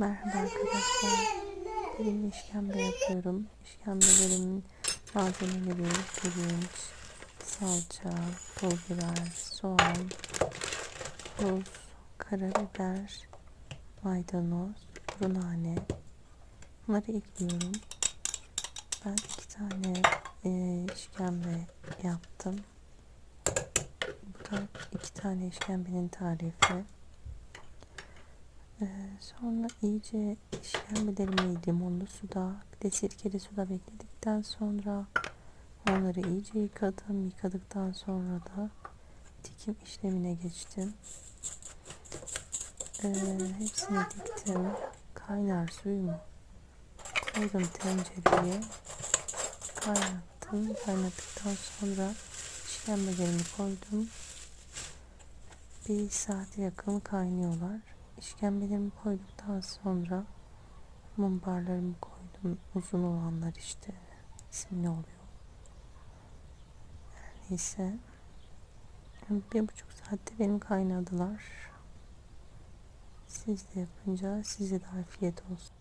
Merhaba arkadaşlar. Bugün işkembe yapıyorum. İşkembelerimin malzemeleri pirinç, salça, pul biber, soğan, tuz, karabiber, maydanoz, kuru. Bunları ekliyorum. Ben iki tane e, işkembe yaptım. Bu da iki tane işkembenin tarifi. Ee, sonra iyice işkembelerimi limonlu suda bir de sirkeli suda bekledikten sonra onları iyice yıkadım. Yıkadıktan sonra da dikim işlemine geçtim. Ee, hepsini diktim. Kaynar suyumu koydum tencereye. Kaynattım. Kaynattıktan sonra işkembelerimi koydum. Bir saat yakın kaynıyorlar. İşkembelerimi koyduktan sonra mumbarlarımı koydum. Uzun olanlar işte. Ne oluyor? Her neyse. Bir buçuk saatte benim kaynadılar. Siz de yapınca size de afiyet olsun.